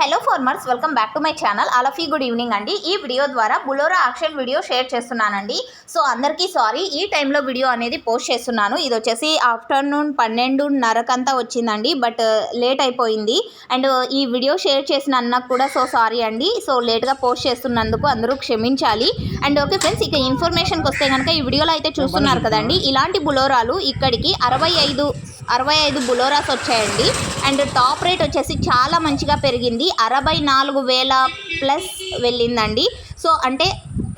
Hello farmers welcome back to my channel అలఫీ good evening అండి. ఈ video ద్వారా బులోరా auction video share చేస్తున్నానండి. So అందరికీ సారీ ఈ టైంలో వీడియో అనేది పోస్ట్ చేస్తున్నాను. ఇది వచ్చేసి ఆఫ్టర్నూన్ పన్నెండున్నరకంతా వచ్చిందండి బట్ లేట్ uh, అయిపోయింది. అండ్ uh, ఈ వీడియో షేర్ చేసిన అన్నకు కూడా సో సారీ అండి. సో లేట్గా పోస్ట్ చేస్తున్నందుకు అందరూ క్షమించాలి. అండ్ ఓకే ఫ్రెండ్స్ ఇక ఇన్ఫర్మేషన్కి వస్తే కనుక ఈ వీడియోలో అయితే చూస్తున్నారు కదండి. ఇలాంటి బులోరాలు ఇక్కడికి అరవై ఐదు అరవై ఐదు బులోరాస్ వచ్చాయండి. అండ్ టాప్ రేట్ వచ్చేసి చాలా మంచిగా పెరిగింది. అరవై నాలుగు వేల ప్లస్ వెళ్ళిందండి. సో అంటే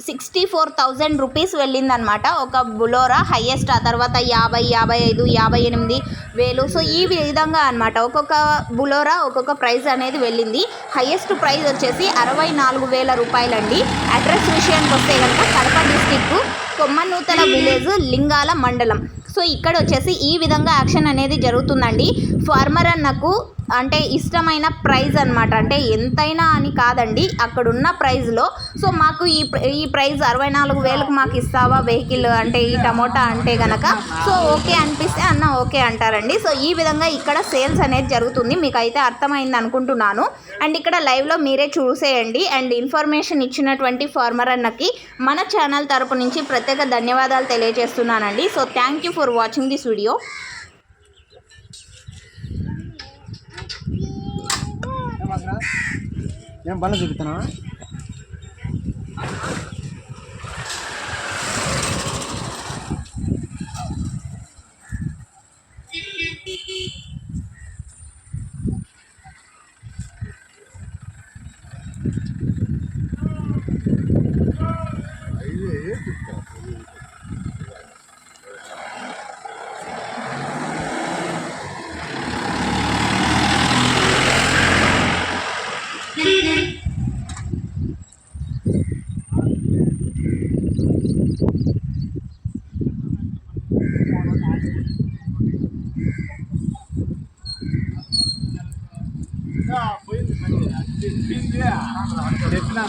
సిక్స్టీ ఫోర్ థౌజండ్ రూపీస్ వెళ్ళిందనమాట ఒక బులోరా హయ్యెస్ట్ ఆ తర్వాత యాభై యాభై ఐదు యాభై ఎనిమిది వేలు. సో ఈ విధంగా అనమాట ఒక్కొక్క బులోరా ఒక్కొక్క ప్రైస్ అనేది వెళ్ళింది. హయ్యెస్ట్ ప్రైస్ వచ్చేసి అరవై నాలుగు వేల రూపాయలండి. అడ్రస్ విషయానికి వస్తే కనుక కడప డిస్టిక్ కొమ్మనూతల విలేజ్ లింగాల మండలం. సో ఇక్కడ వచ్చేసి ఈ విధంగా యాక్షన్ అనేది జరుగుతుందండి. ఫార్మర్ అన్నకు అంటే ఇష్టమైన ప్రైజ్ అనమాట అంటే ఎంతైనా అని కాదండి అక్కడున్న ప్రైజ్లో సో మాకు ఈ ప్ర- ఈ ప్రైజ్ అరవై నాలుగు వేలకు మాకు ఇస్తావా వెహికల్ అంటే ఈ టమోటా అంటే గనక? సో ఓకే అనిపిస్తే అన్న ఓకే అంటారండి. సో ఈ విధంగా ఇక్కడ సేల్స్ అనేది జరుగుతుంది. మీకు అయితే అర్థమైంది అనుకుంటున్నాను. అండ్ ఇక్కడ లైవ్లో మీరే చూసేయండి. అండ్ ఇన్ఫర్మేషన్ ఇచ్చినటువంటి ఫార్మర్ అన్నకి మన ఛానల్ తరపు నుంచి ప్రత్యేక ధన్యవాదాలు తెలియజేస్తున్నానండి. So thank you for watching this video ఏమన్నా ఏం బండ్లు చూపిస్తున్నా చెప్పినా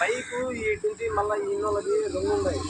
బైక్ ఈ డ్యూటీ మళ్ళీ ఇన్నోళ్ళకి రెండు ఉన్నాయి